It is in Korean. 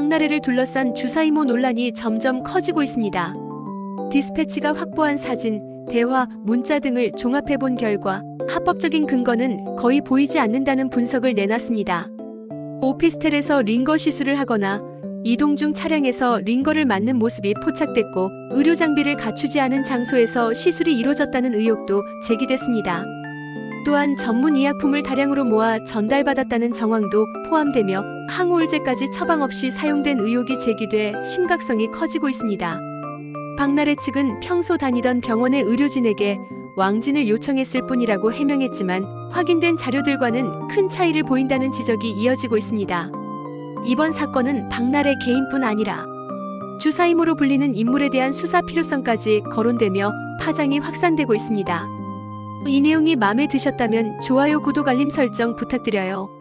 박나래를 둘러싼 주사이모 논란이 점점 커지고 있습니다. 디스패치가 확보한 사진, 대화, 문자 등을 종합해 본 결과 합법적인 근거는 거의 보이지 않는다는 분석을 내놨습니다. 오피스텔에서 링거 시술을 하거나 이동 중 차량에서 링거를 맞는 모습이 포착됐고 의료 장비를 갖추지 않은 장소에서 시술이 이루어졌다는 의혹도 제기됐습니다. 또한 전문 의약품을 다량으로 모아 전달받았다는 정황도 포함되며 항우울제까지 처방 없이 사용된 의혹이 제기돼 심각성이 커지고 있습니다. 박나래 측은 평소 다니던 병원의 의료진에게 왕진을 요청했을 뿐이라고 해명했지만 확인된 자료들과는 큰 차이를 보인다는 지적이 이어지고 있습니다. 이번 사건은 박나래 개인뿐 아니라 주사임으로 불리는 인물에 대한 수사 필요성까지 거론되며 파장이 확산되고 있습니다. 이 내용이 마음에 드셨다면 좋아요, 구독, 알림 설정 부탁드려요.